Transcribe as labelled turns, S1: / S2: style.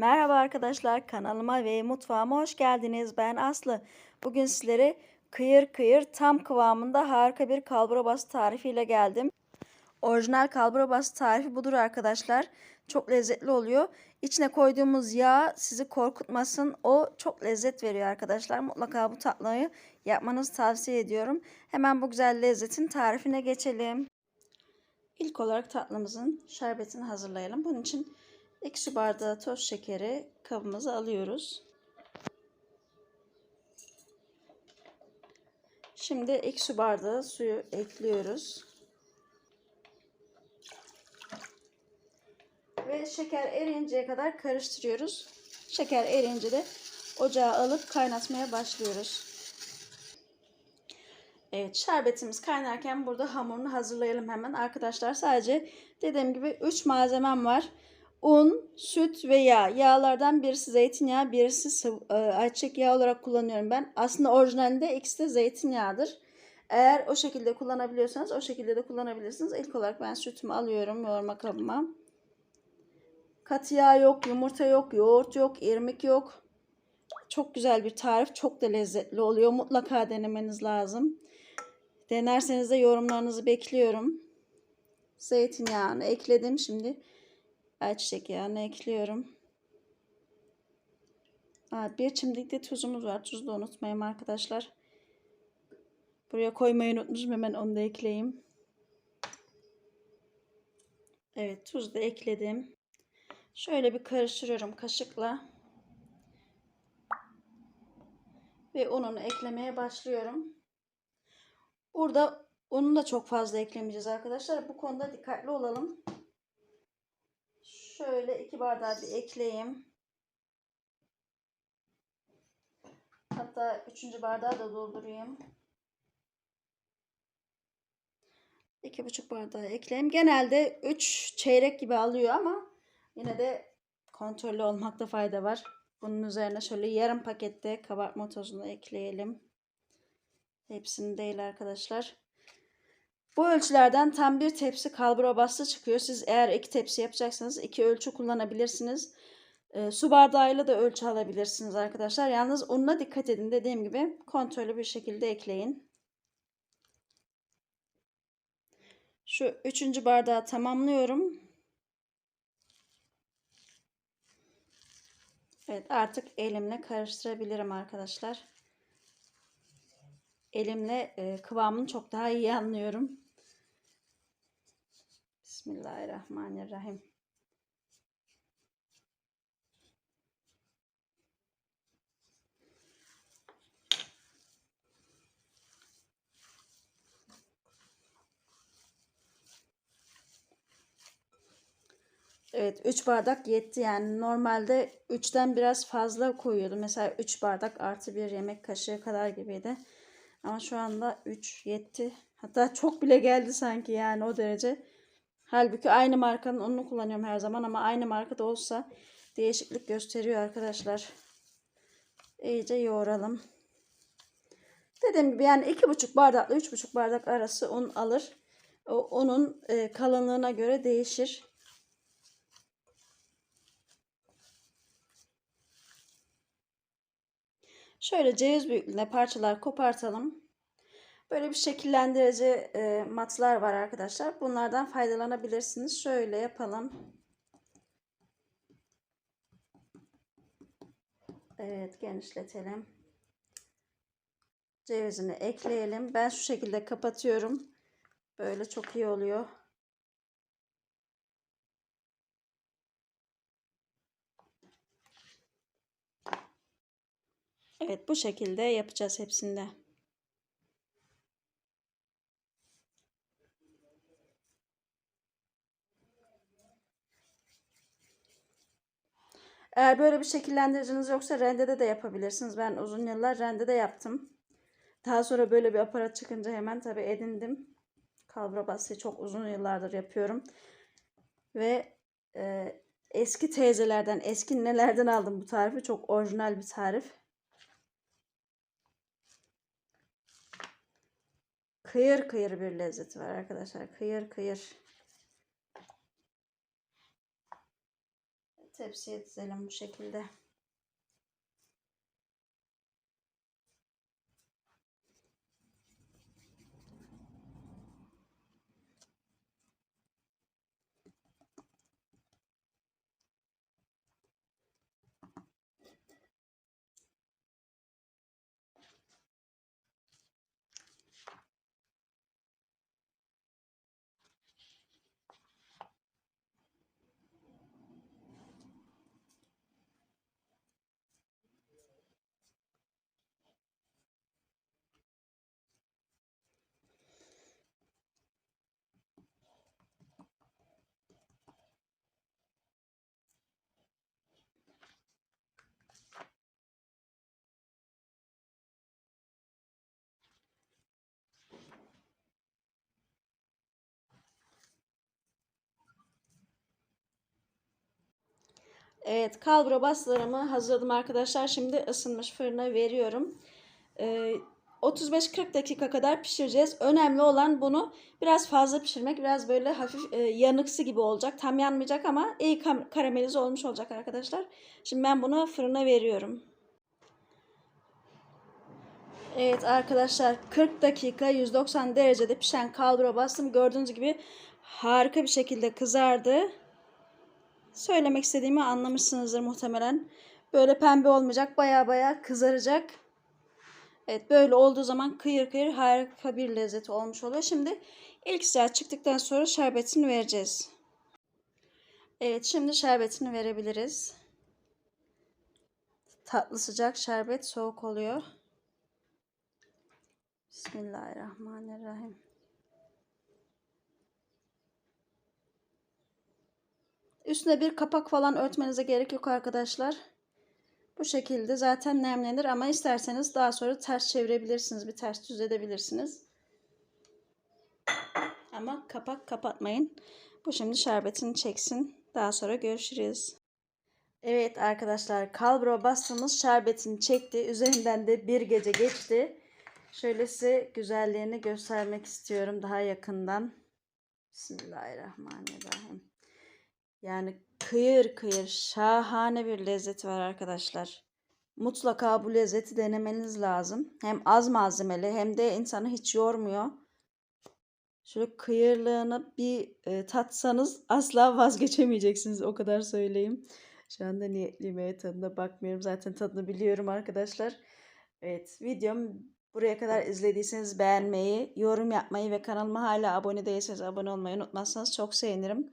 S1: Merhaba arkadaşlar kanalıma ve mutfağıma hoş geldiniz. Ben Aslı. Bugün sizlere kıyır kıyır tam kıvamında harika bir kalbura bastı tarifiyle geldim. Orijinal kalbura bastı tarifi budur arkadaşlar. Çok lezzetli oluyor. İçine koyduğumuz yağ sizi korkutmasın. O çok lezzet veriyor arkadaşlar. Mutlaka bu tatlıyı yapmanızı tavsiye ediyorum. Hemen bu güzel lezzetin tarifine geçelim. İlk olarak tatlımızın şerbetini hazırlayalım. Bunun için 2 su bardağı toz şekeri kabımıza alıyoruz. Şimdi 2 su bardağı suyu ekliyoruz. Ve şeker eriyinceye kadar karıştırıyoruz. Şeker eriyince de ocağa alıp kaynatmaya başlıyoruz. Evet şerbetimiz kaynarken burada hamurunu hazırlayalım hemen. Arkadaşlar sadece dediğim gibi 3 malzemem var. Un, süt ve yağ. Yağlardan birisi zeytinyağı, birisi sıvı, e, ayçiçek yağı olarak kullanıyorum ben. Aslında orijinalinde ikisi de zeytinyağıdır. Eğer o şekilde kullanabiliyorsanız o şekilde de kullanabilirsiniz. İlk olarak ben sütümü alıyorum yoğurma kabıma. Katı yağ yok, yumurta yok, yoğurt yok, irmik yok. Çok güzel bir tarif. Çok da lezzetli oluyor. Mutlaka denemeniz lazım. Denerseniz de yorumlarınızı bekliyorum. Zeytinyağını ekledim. Şimdi ayçiçek yağını ekliyorum. Aa, bir çimdik de tuzumuz var. Tuzu da unutmayın arkadaşlar. Buraya koymayı unutmuşum. Hemen onu da ekleyeyim. Evet tuz da ekledim. Şöyle bir karıştırıyorum kaşıkla. Ve ununu eklemeye başlıyorum. Burada unu da çok fazla eklemeyeceğiz arkadaşlar. Bu konuda dikkatli olalım. Şöyle iki bardağı bir ekleyeyim. Hatta üçüncü bardağı da doldurayım. İki buçuk bardağı ekleyeyim. Genelde üç çeyrek gibi alıyor ama yine de kontrollü olmakta fayda var. Bunun üzerine şöyle yarım pakette kabartma tozunu ekleyelim. Hepsini değil arkadaşlar. Bu ölçülerden tam bir tepsi kalbura bastı çıkıyor. Siz eğer iki tepsi yapacaksanız iki ölçü kullanabilirsiniz. E, su bardağıyla da ölçü alabilirsiniz arkadaşlar. Yalnız ununa dikkat edin. Dediğim gibi kontrollü bir şekilde ekleyin. Şu üçüncü bardağı tamamlıyorum. Evet artık elimle karıştırabilirim arkadaşlar. Elimle e, kıvamını çok daha iyi anlıyorum. Bismillahirrahmanirrahim. Evet 3 bardak yetti yani normalde 3'ten biraz fazla koyuyordum. Mesela 3 bardak artı bir yemek kaşığı kadar gibiydi. Ama şu anda 3 yetti. Hatta çok bile geldi sanki yani o derece. Halbuki aynı markanın ununu kullanıyorum her zaman ama aynı markada olsa değişiklik gösteriyor arkadaşlar. İyice yoğuralım. Dediğim gibi yani 2,5 bardakla 3,5 bardak arası un alır. O unun e, kalınlığına göre değişir. Şöyle ceviz büyüklüğünde parçalar kopartalım. Böyle bir şekillendirici e, matlar var arkadaşlar. Bunlardan faydalanabilirsiniz. Şöyle yapalım. Evet genişletelim. Cevizini ekleyelim. Ben şu şekilde kapatıyorum. Böyle çok iyi oluyor. Evet bu şekilde yapacağız hepsinde. Eğer böyle bir şekillendiriciniz yoksa rendede de yapabilirsiniz. Ben uzun yıllar rendede yaptım. Daha sonra böyle bir aparat çıkınca hemen tabi edindim. Kalbura çok uzun yıllardır yapıyorum. Ve e, eski teyzelerden, eski nelerden aldım bu tarifi. Çok orijinal bir tarif. Kıyır kıyır bir lezzeti var arkadaşlar. Kıyır kıyır. Tepsiye dizelim bu şekilde. Evet, kalbura baslarımı hazırladım arkadaşlar. Şimdi ısınmış fırına veriyorum. Ee, 35-40 dakika kadar pişireceğiz. Önemli olan bunu biraz fazla pişirmek. Biraz böyle hafif e, yanıksı gibi olacak. Tam yanmayacak ama iyi karamelize olmuş olacak arkadaşlar. Şimdi ben bunu fırına veriyorum. Evet arkadaşlar 40 dakika 190 derecede pişen kalbura bastım. Gördüğünüz gibi harika bir şekilde kızardı. Söylemek istediğimi anlamışsınızdır muhtemelen. Böyle pembe olmayacak, baya baya kızaracak. Evet böyle olduğu zaman kıyır kıyır harika bir lezzeti olmuş oluyor. Şimdi ilk sıcağı çıktıktan sonra şerbetini vereceğiz. Evet şimdi şerbetini verebiliriz. Tatlı sıcak şerbet soğuk oluyor. Bismillahirrahmanirrahim. Üstüne bir kapak falan örtmenize gerek yok arkadaşlar. Bu şekilde zaten nemlenir ama isterseniz daha sonra ters çevirebilirsiniz. Bir ters düz edebilirsiniz. Ama kapak kapatmayın. Bu şimdi şerbetini çeksin. Daha sonra görüşürüz. Evet arkadaşlar kalbura bastığımız şerbetini çekti. Üzerinden de bir gece geçti. Şöyle size güzelliğini göstermek istiyorum daha yakından. Bismillahirrahmanirrahim. Yani kıyır kıyır şahane bir lezzeti var arkadaşlar. Mutlaka bu lezzeti denemeniz lazım. Hem az malzemeli hem de insanı hiç yormuyor. Şöyle kıyırlığını bir e, tatsanız asla vazgeçemeyeceksiniz o kadar söyleyeyim. Şu anda niyetliyim tadına bakmıyorum. Zaten tadını biliyorum arkadaşlar. Evet videom buraya kadar izlediyseniz beğenmeyi, yorum yapmayı ve kanalıma hala abone değilseniz abone olmayı unutmazsanız çok sevinirim.